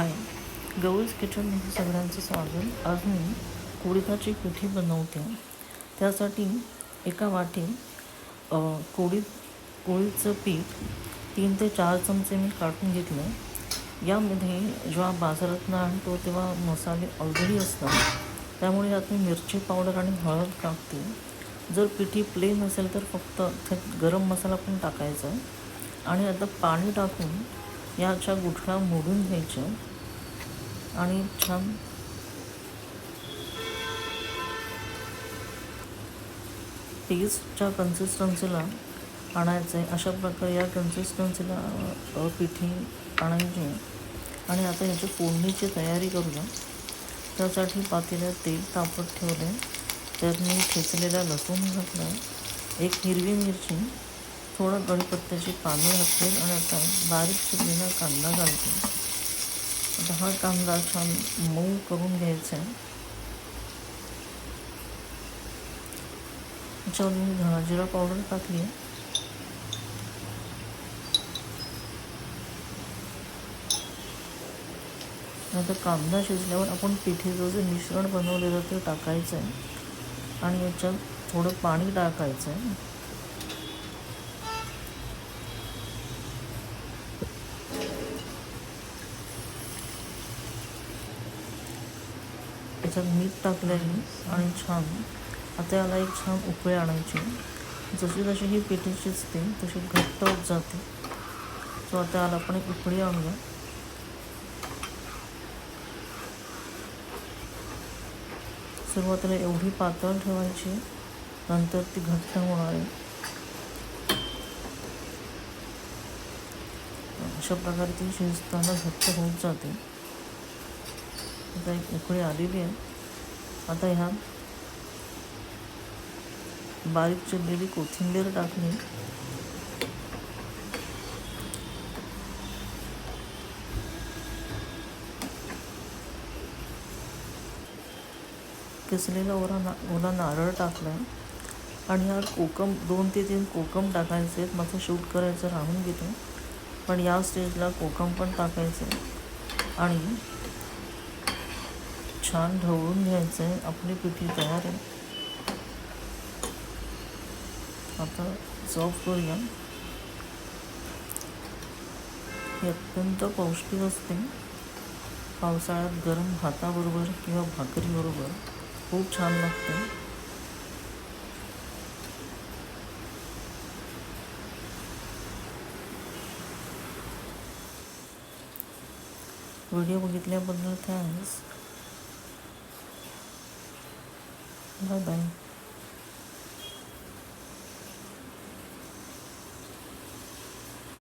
हाय गौरीज किचनमध्ये सगळ्यांचं स्वागत आज मी कोळीताची पिठी बनवते. त्यासाठी एका वाटीत कोळी कोळीचं पीठ तीन ते चार चमचे मी काढून घेतलं. यामध्ये जेव्हा बाजारातनं आणतो तेव्हा मसाले ऑलरेडी असतात. त्यामुळे यात मी मिरची पावडर आणि हळद टाकते. जर पिठी प्लेन असेल तर फक्त त्यात गरम मसाला पण टाकायचा. आणि आता पाणी टाकून याच्या गुठळ्या मोडून घ्यायच्या. आणि छान पेस्टच्या कन्सिस्टन्सीला आणायचं आहे अशा प्रकारे या कन्सिस्टन्सीला पिठी आणायची. आहे. आणि आता याची फोडणीची तयारी करूया. त्यासाठी पातेल्यात तेल तापत आहे त्यात मी ठेचलेला लसूण घातला एक हिरवी मिरची थोडं कढीपत्त्याची पानं घातली आणि आता बारीक चिरलेला कांदा घालते. आता हा कांदा छान मऊ करून घ्यायचा आहे. त्याच्यावर मी धना जिरा पावडर टाकली आहे. आता कांदा शिजल्यावर आपण पिठीचं जे मिश्रण बनवलेलं ते टाकायचं आहे. आणि याच्यात थोडं पाणी टाकायचं आहे. त्याच्यात मीठ टाकलं आहे आणि छान. आता याला एक छान उकळी आणायची. जशी जशी ही पिठी शिजते तशी घट्ट होत जाते. सो आता याला आपण एक उकळी आणूया. सुरुवातीला एवढी पातळ ठेवायची नंतर ती घट्ट होणार आहे. अशा प्रकारे ती शिजताना घट्ट होत जाते. आता एक उकळी आलेली आहे. आता ह्या बारीक चिरलेली कोथिंबीर टाकली. किसलेला ओला ना ओला नारळ टाकला आहे आणि ह्यात कोकम दोन ते तीन कोकम टाकायचे आहेत. माझं शूट करायचं राहून घेतो. पण या स्टेजला कोकम पण टाकायचे आणि छान ढवळून घ्यायचं आहे. आपली पिठी तयार आहे. आता सर्व करूया. ही अत्यंत पौष्टिक असते. पावसाळ्यात गरम भाताबरोबर किंवा भाकरीबरोबर खूप छान लागते. व्हिडिओ बघितल्याबद्दल थँक्स. Бай-бай.